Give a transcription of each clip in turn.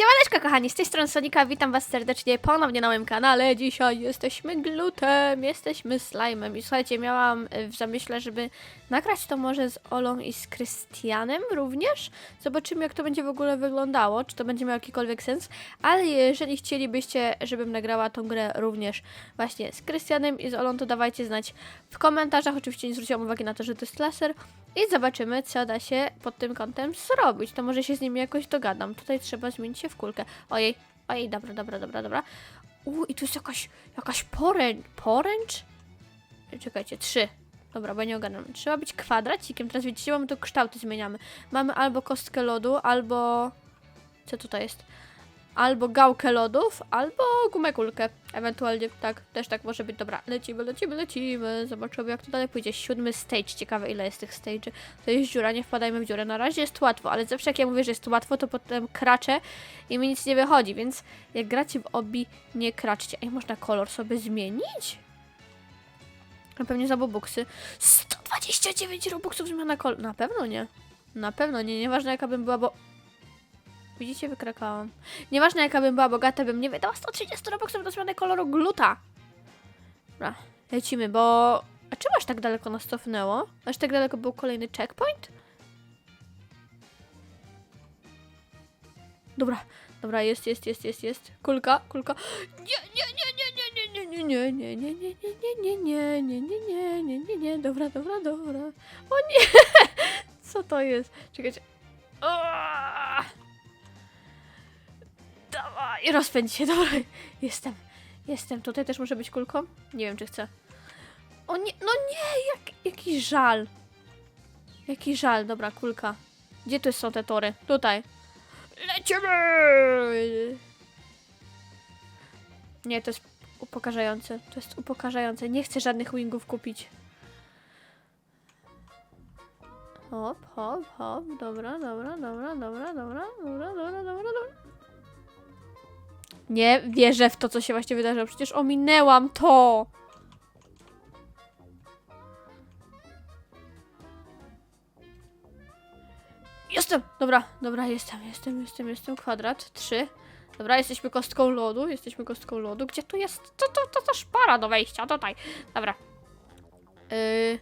Siemaneczko kochani, z tej strony Sonika, witam was serdecznie ponownie na moim kanale. Dzisiaj jesteśmy glutem, jesteśmy slime'em i słuchajcie, miałam y, w zamyśle, żeby nagrać to może z Olą i z Krystianem również. Zobaczymy jak to będzie w ogóle wyglądało, czy to będzie miało jakikolwiek sens, ale jeżeli chcielibyście, żebym nagrała tą grę również właśnie z Krystianem i z Olą, to dawajcie znać w komentarzach. Oczywiście nie zwróciłam uwagi na to, że to jest laser. I zobaczymy, co da się pod tym kątem zrobić. To może się z nimi jakoś dogadam. Tutaj trzeba zmienić się w kulkę. Ojej, ojej, dobra, dobra, dobra, dobra. U, i tu jest jakaś, jakaś poręcz. Poręcz? Czekajcie, trzy. Dobra, bo nie ogarnam. Trzeba być kwadracikiem. Teraz widzicie, mamy tu kształty zmieniamy. Mamy albo kostkę lodu, albo... Co tutaj jest? Albo gałkę lodów, albo gumę kulkę. Ewentualnie tak, też tak może być. Dobra, lecimy, lecimy, lecimy. Zobaczymy jak to dalej pójdzie. Siódmy stage. Ciekawe ile jest tych stage'y. To jest dziura, nie wpadajmy w dziurę. Na razie jest łatwo, ale zawsze jak ja mówię, że jest łatwo, to potem kraczę i mi nic nie wychodzi, więc jak gracie w obi, nie kraczcie. Ej, można kolor sobie zmienić? No pewnie za bobuksy. 129 robuxów zmiana kolor. Na pewno nie. Na pewno nie. Nieważne jaka bym była, bo... Widzicie, wykrakałam. Nieważne jaka bym była bogata, bym nie wydała 130 robuxów do zmiany koloru gluta. Dobra, lecimy, bo... A czemu aż tak daleko nas cofnęło? Aż tak daleko był kolejny checkpoint? Dobra, dobra, jest, jest, jest, jest, jest. Kulka, kulka. Nie, nie, nie, nie, nie, nie, nie, nie, nie, nie, nie, nie, nie, nie, nie, nie, nie, nie, nie, nie, dobra, dobra, dobra. O nie! Co to jest? Czekajcie. Dawaj, rozpędź się, dobra. Jestem, jestem. Tutaj też może być kulką? Nie wiem, czy chcę. O nie, no nie, jak, jaki żal. Jaki żal, dobra, kulka. Gdzie tu są te tory? Tutaj. Lecimy! Nie, to jest upokarzające. To jest upokarzające. Nie chcę żadnych wingów kupić. Hop, hop, hop. Dobra, dobra, dobra, dobra, dobra, dobra, dobra, dobra, dobra. Nie wierzę w to, co się właśnie wydarzyło. Przecież ominęłam to. Jestem! Dobra, dobra, jestem, jestem, jestem, jestem. Kwadrat, trzy. Dobra, jesteśmy kostką lodu, jesteśmy kostką lodu. Gdzie tu jest? To, to, to, to szpara do wejścia, tutaj. Dobra. Yy,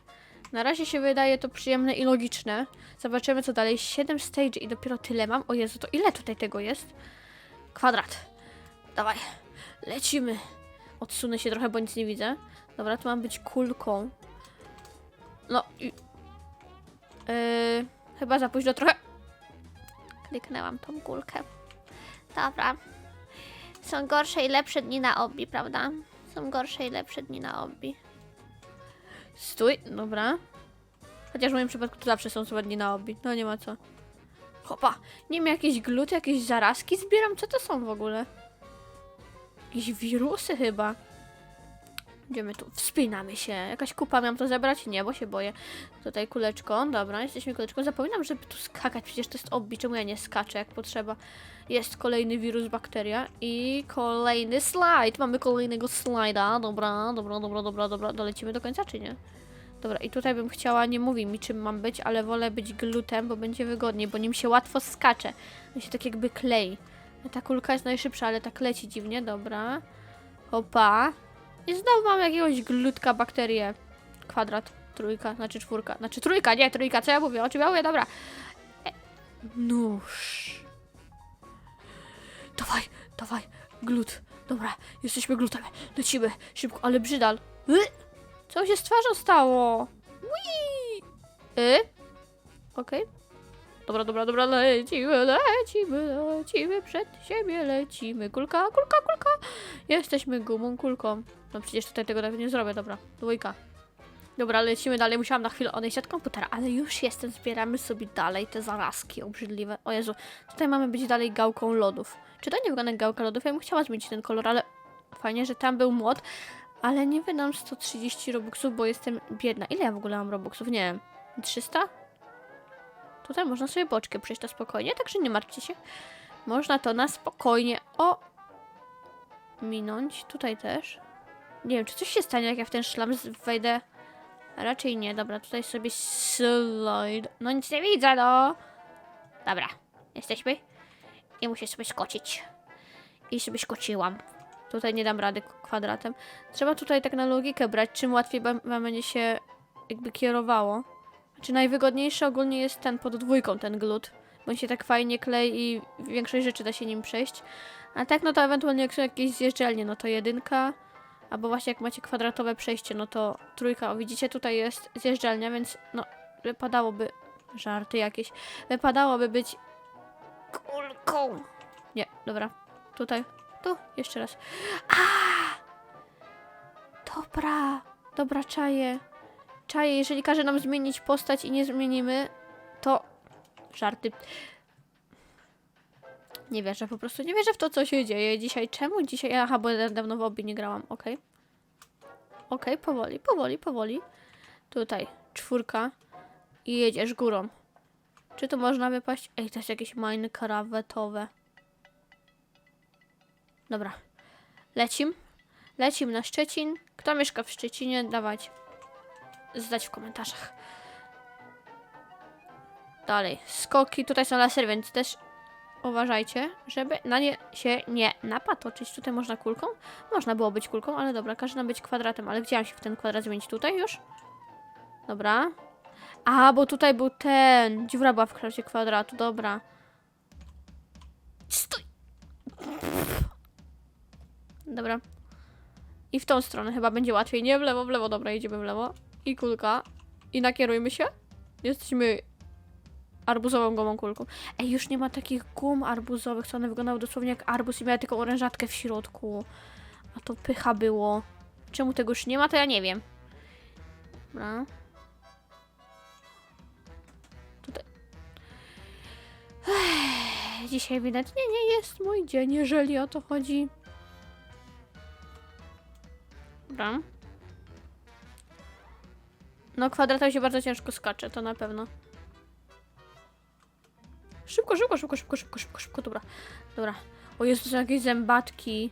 na razie się wydaje to przyjemne i logiczne. Zobaczymy co dalej. 7 stage i dopiero tyle mam. O Jezu, to ile tutaj tego jest? Kwadrat. Dawaj, lecimy. Odsunę się trochę, bo nic nie widzę. Dobra, tu mam być kulką. No i... Yy, chyba za późno trochę. Kliknęłam tą kulkę. Dobra. Są gorsze i lepsze dni na obi, prawda? Są gorsze i lepsze dni na obi. Stój, dobra. Chociaż w moim przypadku to zawsze są złe dni na obi. No nie ma co. Hopa, nie wiem, jakieś gluty, jakieś zarazki zbieram? Co to są w ogóle? Jakieś wirusy chyba. Idziemy tu, wspinamy się. Jakaś kupa miałam to zebrać? Nie, bo się boję. Tutaj kuleczką, dobra, jesteśmy kuleczką. Zapominam, żeby tu skakać, przecież to jest obbi, czemu ja nie skaczę jak potrzeba. Jest kolejny wirus, bakteria i kolejny slajd. Mamy kolejnego slajda, dobra, dobra, dobra, dobra, dobra. Dolecimy do końca, czy nie? Dobra, i tutaj bym chciała, nie mówi mi czym mam być, ale wolę być glutem, bo będzie wygodniej, bo nim się łatwo skacze. On się tak jakby klei. Ta kulka jest najszybsza, ale tak leci dziwnie, dobra. Opa. I znowu mam jakiegoś glutka bakterię. Kwadrat, trójka, znaczy czwórka. Znaczy trójka, nie, trójka, co ja mówię? O czym ja mówię? Dobra. E, nóż. Dawaj, dawaj, glut. Dobra, jesteśmy glutem. Lecimy, szybko, ale brzydal. Y? Co się z twarzą stało? Ui! Y? Okej. Dobra, dobra, dobra, lecimy, lecimy, lecimy, przed siebie lecimy. Kulka, kulka, kulka. Jesteśmy gumą, kulką. No przecież tutaj tego nawet nie zrobię, dobra. Dwójka. Dobra, lecimy dalej. Musiałam na chwilę odejść od komputera, ale już jestem. Zbieramy sobie dalej te zarazki obrzydliwe. O Jezu, tutaj mamy być dalej gałką lodów. Czy to nie wygląda jak gałka lodów? Ja bym chciała zmienić ten kolor, ale fajnie, że tam był młot. Ale nie wydam 130 robuxów, bo jestem biedna. Ile ja w ogóle mam robuxów? Nie wiem. 300? Tutaj można sobie boczkę przejść na spokojnie, także nie martwcie się. Można to na spokojnie o minąć. Tutaj też. Nie wiem, czy coś się stanie, jak ja w ten szlam wejdę. Raczej nie. Dobra, tutaj sobie slide. No nic nie widzę, no. Dobra, jesteśmy. I muszę sobie skoczyć. I sobie skoczyłam. Tutaj nie dam rady kwadratem. Trzeba tutaj tak na logikę brać, czym łatwiej wam będzie się jakby kierowało. Znaczy najwygodniejszy ogólnie jest ten pod dwójką, ten glut. Bo on się tak fajnie klei i większość rzeczy da się nim przejść. A tak no to ewentualnie jak są jakieś zjeżdżalnie, no to jedynka. Albo właśnie jak macie kwadratowe przejście, no to trójka. O widzicie, tutaj jest zjeżdżalnia, więc no wypadałoby... Żarty jakieś. Wypadałoby być kulką. Nie, dobra. Tutaj. Tu, jeszcze raz. A! Dobra. Dobra, czaję. Czaję, jeżeli każe nam zmienić postać i nie zmienimy, to... Żarty. Nie wierzę, po prostu nie wierzę w to, co się dzieje dzisiaj. Czemu dzisiaj? Aha, bo ja dawno w obi nie grałam, okej. Okej, powoli, powoli, powoli. Tutaj, czwórka. I jedziesz górą. Czy tu można wypaść? Ej, to jest jakieś miny krawetowe. Dobra. Lecim. Lecim na Szczecin. Kto mieszka w Szczecinie? Dawać. Zdać w komentarzach. Dalej. Skoki. Tutaj są lasery, więc też uważajcie, żeby na nie się nie napatoczyć. Tutaj można kulką? Można było być kulką, ale dobra, każe nam być kwadratem. Ale mam się w ten kwadrat zmienić? Tutaj już? Dobra. A, bo tutaj był ten. Dziura była w kształcie kwadratu, dobra. Stój! Dobra. I w tą stronę chyba będzie łatwiej. Nie w lewo, w lewo. Dobra, idziemy w lewo. I kulka. I nakierujmy się. Jesteśmy arbuzową gumą kulką. Ej, już nie ma takich gum arbuzowych, co one wyglądały dosłownie jak arbuz i miały taką orężatkę w środku. A to pycha było. Czemu tego już nie ma, to ja nie wiem. Dobra. Tutaj. Ech, dzisiaj ewidentnie nie jest mój dzień, jeżeli o to chodzi. Dobra. No, kwadratowi się bardzo ciężko skacze, to na pewno. Szybko, szybko, szybko, szybko, szybko, szybko, szybko, dobra. Dobra. O, jest to są jakieś zębatki.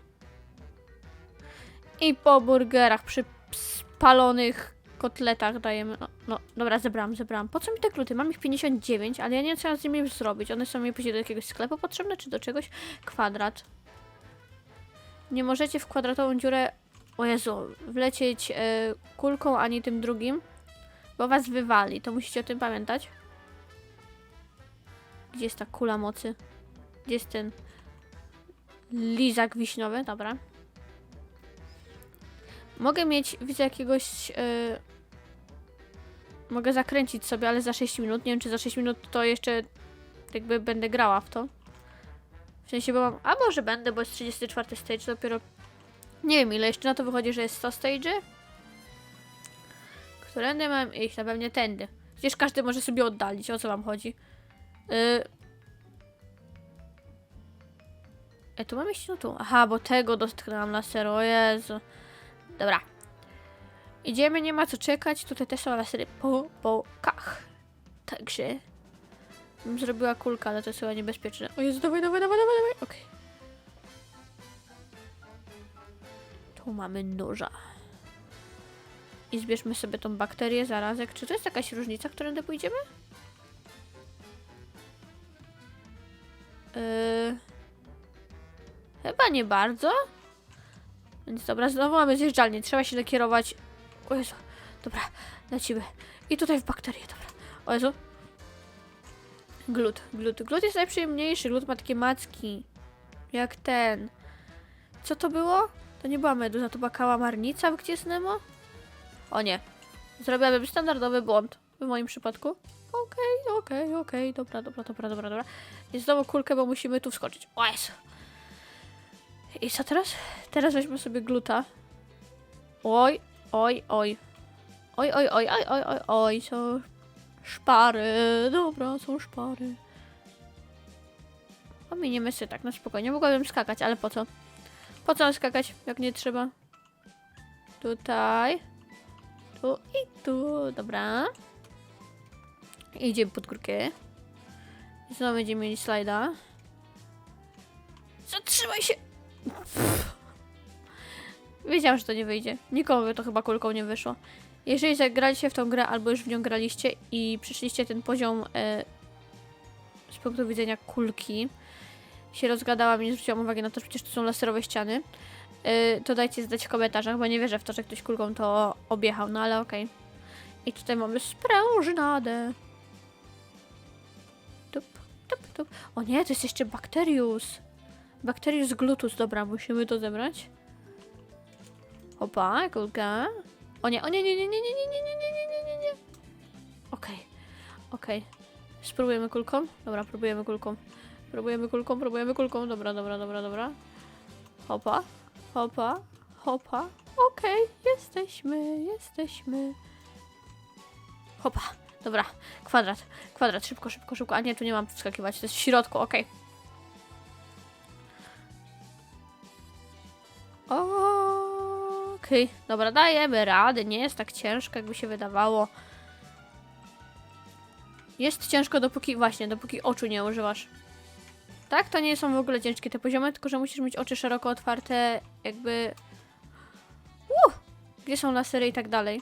I po burgerach przy spalonych kotletach dajemy. No, no, dobra, zebrałam, zebrałam. Po co mi te gluty? Mam ich 59, ale ja nie wiem, co ja z nimi już zrobić. One są mi później do jakiegoś sklepu potrzebne, czy do czegoś? Kwadrat. Nie możecie w kwadratową dziurę, o Jezu, wlecieć e, kulką, ani tym drugim, bo was wywali. To musicie o tym pamiętać. Gdzie jest ta kula mocy? Gdzie jest ten lizak wiśniowy? Dobra. Mogę mieć, widzę jakiegoś... Yy, mogę zakręcić sobie, ale za 6 minut. Nie wiem, czy za 6 minut to jeszcze jakby będę grała w to. W sensie, bo mam... A może będę, bo jest 34 stage dopiero... Nie wiem, ile jeszcze na to wychodzi, że jest 100 stage'y. Którędy mam iść? Na pewno tędy. Przecież każdy może sobie oddalić, o co wam chodzi. Yy... E, tu mam iść? No tu. Aha, bo tego dotknęłam laseru, o Jezu. Dobra. Idziemy, nie ma co czekać. Tutaj też są lasery po bokach. Także... Bym zrobiła kulkę, ale to jest chyba niebezpieczne. O Jezu, dawaj, dawaj, dawaj, dawaj, dawaj. Okej. Tu mamy noża. I zbierzmy sobie tą bakterię, zarazek. Czy to jest jakaś różnica, którędy pójdziemy? Yy... Chyba nie bardzo. Więc dobra, znowu mamy zjeżdżalnię. Trzeba się nakierować. O Jezu. Dobra, lecimy. I tutaj w bakterię, dobra. O Jezu. Glut, glut. Glut jest najprzyjemniejszy. Glut ma takie macki. Jak ten. Co to było? To nie była meduza, to była kałamarnica w Gdzie jest Nemo? O nie. Zrobiłabym standardowy błąd. W moim przypadku. Okej, okej, okej. Dobra, dobra, dobra, dobra, dobra. I znowu kulkę, bo musimy tu wskoczyć. O Jezu. I co teraz? Teraz weźmy sobie gluta. Oj, oj, oj. Oj, oj, oj, oj, oj, oj, oj, są szpary. Dobra, są szpary. Ominiemy się tak na spokojnie. Mogłabym skakać, ale po co? Po co skakać, jak nie trzeba? Tutaj. Tu i tu. Dobra. Idziemy pod górkę. I znowu będziemy mieli slajda. Zatrzymaj się! Wiedziałam, że to nie wyjdzie. Nikomu to chyba kulką nie wyszło. Jeżeli zagraliście w tą grę albo już w nią graliście i przyszliście ten poziom e, z punktu widzenia kulki, się rozgadałam i nie zwróciłam uwagi na to, że przecież to są laserowe ściany, to dajcie znać w komentarzach, bo nie wierzę w to, że ktoś kulką to objechał, no ale okej. I tutaj mamy sprężynadę. Tup, tup, tup. O nie, to jest jeszcze Bacterius. Bacterius glutus, dobra, musimy to zebrać. Opa, kulka. O nie, o nie, nie, nie, nie, nie, nie, nie, nie, nie, nie, nie, nie. Okej, okej. Spróbujemy kulką? Dobra, próbujemy kulką. Próbujemy kulką, próbujemy kulką. Dobra, dobra, dobra, dobra. Hopa, hopa, hopa. Okej, jesteśmy, jesteśmy. Hopa, dobra. Kwadrat, kwadrat, szybko, szybko, szybko. A nie, tu nie mam wskakiwać, to jest w środku, okej. Okej, dobra, dajemy radę. Nie jest tak ciężko, jakby się wydawało. Jest ciężko dopóki, właśnie, dopóki oczu nie używasz. Tak? To nie są w ogóle ciężkie te poziomy, tylko że musisz mieć oczy szeroko otwarte, jakby... Uh! Gdzie są lasery i tak dalej.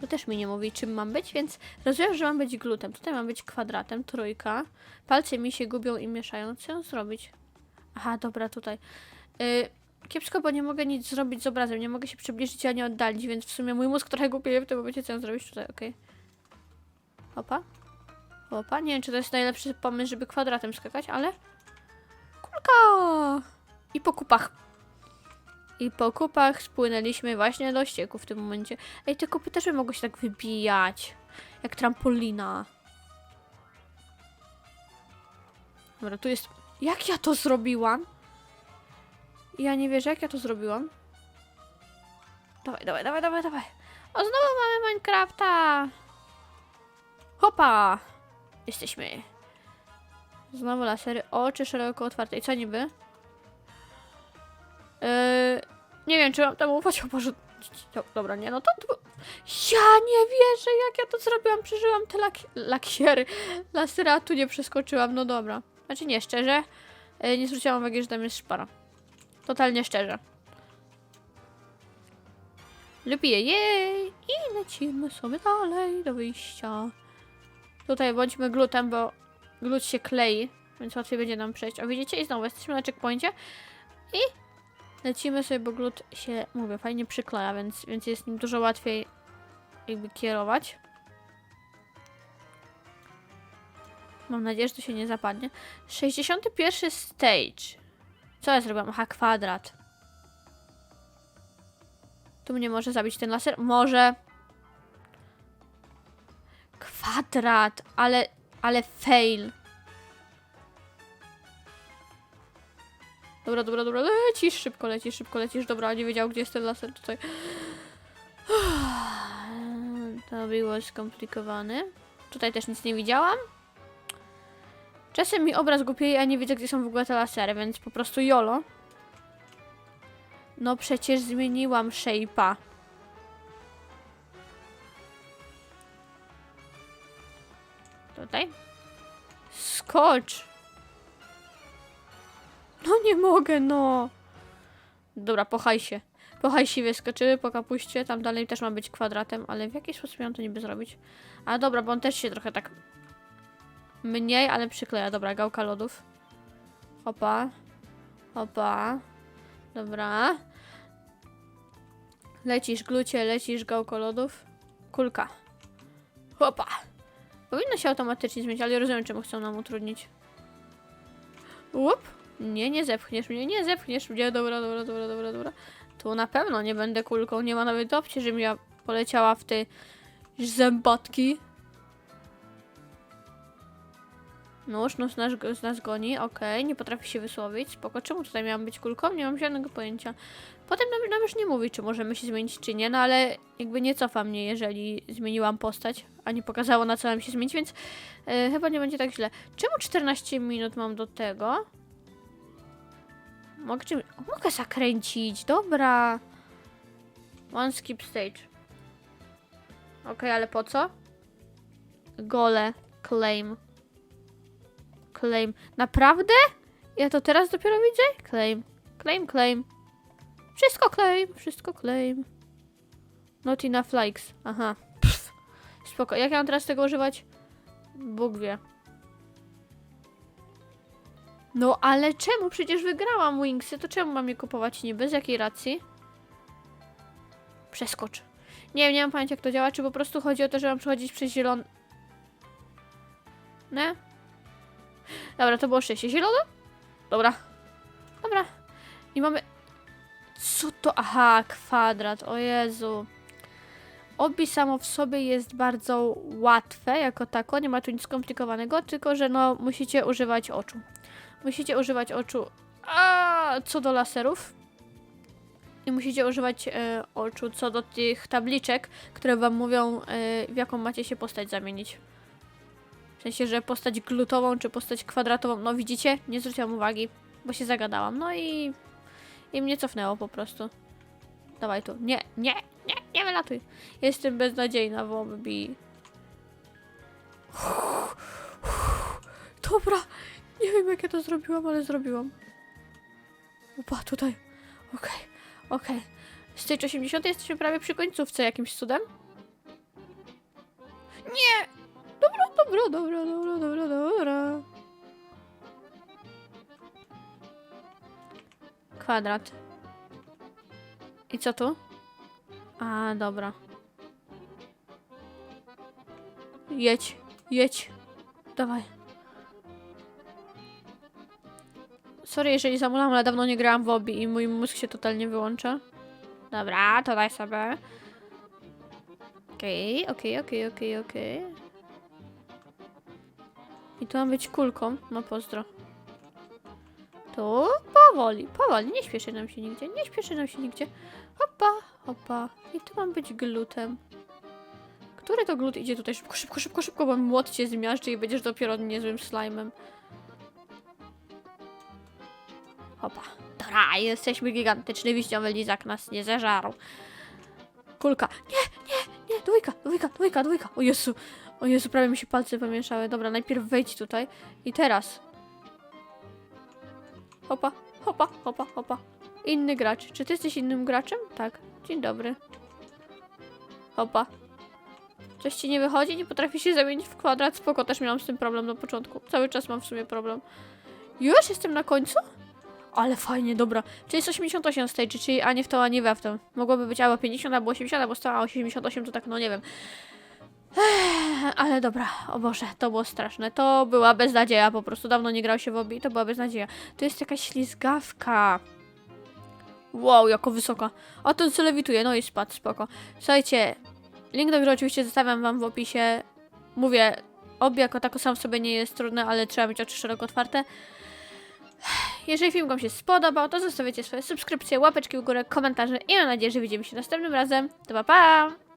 To też mi nie mówi, czym mam być, więc rozumiem, że mam być glutem. Tutaj mam być kwadratem, trójka. Palce mi się gubią i mieszają. Co ją zrobić? Aha, dobra, tutaj. Y, kiepsko, bo nie mogę nic zrobić z obrazem. Nie mogę się przybliżyć ani oddalić, więc w sumie mój mózg trochę głupieje w tym momencie, co ją zrobić tutaj, okej. Opa. Opa. Nie wiem, czy to jest najlepszy pomysł, żeby kwadratem skakać, ale... Kulka! I po kupach. I po kupach spłynęliśmy właśnie do ścieku w tym momencie. Ej, te kupy też by mogły się tak wybijać. Jak trampolina. Dobra, tu jest... Jak ja to zrobiłam? Ja nie wierzę, jak ja to zrobiłam. Dawaj, dawaj, dawaj, dawaj, dawaj. O, znowu mamy Minecrafta! Hopa! Jesteśmy. Znowu lasery. Oczy szeroko otwarte. I co niby? Yy, nie wiem, czy mam temu ufać. O Boże. Do- Dobra, nie, no to... Ja nie wierzę, jak ja to zrobiłam. Przeżyłam te lak lakiery. Lasery, a tu nie przeskoczyłam. No dobra. Znaczy nie, szczerze. Yy, nie zwróciłam uwagi, że tam jest szpara. Totalnie szczerze. Lubię jej. I lecimy sobie dalej do wyjścia. Tutaj bądźmy glutem, bo glut się klei, więc łatwiej będzie nam przejść. O widzicie? I znowu jesteśmy na checkpoincie. I lecimy sobie, bo glut się, mówię, fajnie przykleja, więc, więc jest nim dużo łatwiej jakby kierować. Mam nadzieję, że to się nie zapadnie. 61 stage. Co ja zrobiłam? Aha, kwadrat. Tu mnie może zabić ten laser? Może. Kwadrat, ale, ale fail. Dobra, dobra, dobra, lecisz, szybko lecisz, szybko lecisz, dobra, nie wiedział, gdzie jest ten laser tutaj. To było skomplikowane. Tutaj też nic nie widziałam. Czasem mi obraz głupieje, a nie widzę, gdzie są w ogóle te lasery, więc po prostu jolo. No przecież zmieniłam shape'a. Skocz! No nie mogę, no. Dobra, po hajsie. Po hajsie wyskoczyły, po kapuście. Tam dalej też ma być kwadratem, ale w jaki sposób miałam to niby zrobić? A dobra, bo on też się trochę tak... Mniej, ale przykleja. Dobra, gałka lodów. Opa. Opa. Dobra. Lecisz, glucie, lecisz, gałko lodów. Kulka. Hopa. Powinno się automatycznie zmienić, ale rozumiem, czemu chcą nam utrudnić. Łup. Nie, nie zepchniesz mnie, nie zepchniesz mnie. Dobra, dobra, dobra, dobra, dobra. Tu na pewno nie będę kulką. Nie ma nawet opcji, żebym ja poleciała w te zębatki. Nóż, nóż nas, nas goni, okej, nie potrafi się wysłowić, spoko. Czemu tutaj miałam być kulką? Nie mam żadnego pojęcia. Potem nam, nam już nie mówi, czy możemy się zmienić, czy nie, no ale jakby nie cofa mnie, jeżeli zmieniłam postać, a nie pokazało, na co mam się zmienić, więc e, chyba nie będzie tak źle. Czemu 14 minut mam do tego? Mogę, czym, o, mogę zakręcić, dobra. One skip stage. Okej, ale po co? Gole, claim. Claim. Naprawdę? Ja to teraz dopiero widzę? Claim. Claim, claim. Wszystko claim, wszystko claim. Not enough likes. Aha. Pff. Spoko. Jak ja mam teraz tego używać? Bóg wie. No ale czemu? Przecież wygrałam Wingsy, to czemu mam je kupować niby? Z jakiej racji? Przeskocz. Nie wiem, nie mam pojęcia jak to działa, czy po prostu chodzi o to, że mam przechodzić przez zielony... Nie? Dobra, to było szczęście. Zielone? Dobra. Dobra. I mamy... Co to? Aha, kwadrat. O Jezu. Obi samo w sobie jest bardzo łatwe jako tako, nie ma tu nic skomplikowanego, tylko że no musicie używać oczu. Musicie używać oczu a, co do laserów i musicie używać e, oczu co do tych tabliczek, które wam mówią e, w jaką macie się postać zamienić. W sensie, że postać glutową czy postać kwadratową. No widzicie? Nie zwróciłam uwagi, bo się zagadałam. No i, i mnie cofnęło po prostu. Dawaj tu. Nie, nie, nie, nie wylatuj. Jestem beznadziejna w obi. Dobra. Nie wiem jak ja to zrobiłam, ale zrobiłam. Opa, tutaj. Okej, okej. Stage 80 jesteśmy prawie przy końcówce jakimś cudem. Nie! Dobra, dobra, dobra, dobra, dobra, dobra. Kwadrat. I co tu? A, dobra. Jedź, jedź. Dawaj. Sorry, jeżeli zamulam, ale dawno nie grałam w obi i mój mózg się totalnie wyłącza. Dobra, to daj sobie. Okej, okej, okej, okej, okej. I tu mam być kulką. No pozdro. Tu powoli, powoli, nie śpieszy nam się nigdzie, nie śpieszy nam się nigdzie. Hopa, hopa. I tu mam być glutem. Który to glut idzie tutaj? Szybko, szybko, szybko, szybko, bo młot cię zmiażdży i będziesz dopiero niezłym slime'em. Hopa. Dobra, jesteśmy gigantyczny wiśniowy lizak nas nie zeżarł. Kulka. Nie, nie, nie, dwójka, dwójka, dwójka, dwójka. O Jezu, o Jezu, prawie mi się palce pomieszały. Dobra, najpierw wejdź tutaj i teraz. Hopa, hopa, hopa, hopa. Inny gracz. Czy ty jesteś innym graczem? Tak. Dzień dobry. Hopa. Coś ci nie wychodzi? Nie potrafi się zamienić w kwadrat? Spoko, też miałam z tym problem na początku. Cały czas mam w sumie problem. Już jestem na końcu? Ale fajnie, dobra. Czyli jest 88 stage, czyli ani w to, ani we w to. Mogłoby być albo 50, albo 80, albo 100, a 88 to tak, no nie wiem. Ale dobra, o Boże, to było straszne. To była beznadzieja, po prostu dawno nie grał się w obi, to była beznadzieja. To jest jakaś ślizgawka. Wow, jako wysoka. A to co lewituje, no i spadł, spoko. Słuchajcie, link do gry oczywiście zostawiam wam w opisie. Mówię, obi jako tako sam w sobie nie jest trudne, ale trzeba mieć oczy szeroko otwarte. Jeżeli film wam się spodobał, to zostawiacie swoje subskrypcje, łapeczki w górę, komentarze i mam nadzieję, że widzimy się następnym razem. To pa pa!